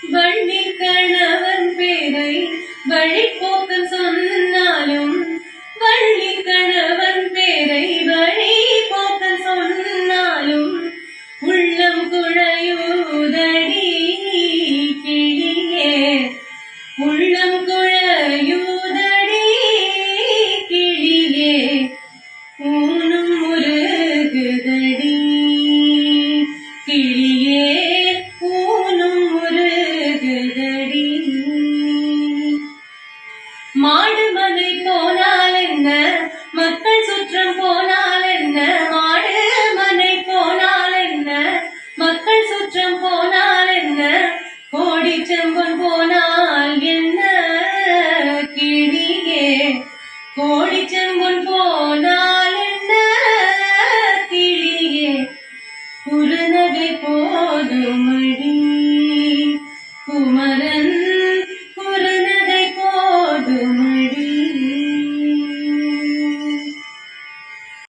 வண்ணீர் கணவன் பேரை வழி வழிபோக்கன் சொன்னாலும் வள்ளி கணவன் பேரை வழி வழிபோக்கன் சொன்னாலும் உள்ளம் குழையூதடி கிளியே. உள்ளம் குழையூதடி கிளியே. ஊனும் முருகுதடி கிளியே. மாடு மனை போனால் என்ன? மக்கள் சுற்றம் போனால் என்ன? மாடு மனை போனால் என்ன? மக்கள் சுற்றம் போனால் என்ன? கோடி செம்பன் போனால் என்ன? கிளியே கோடி செம்பன் போனால் என்ன? கிளியே குறுநகை போதுமடி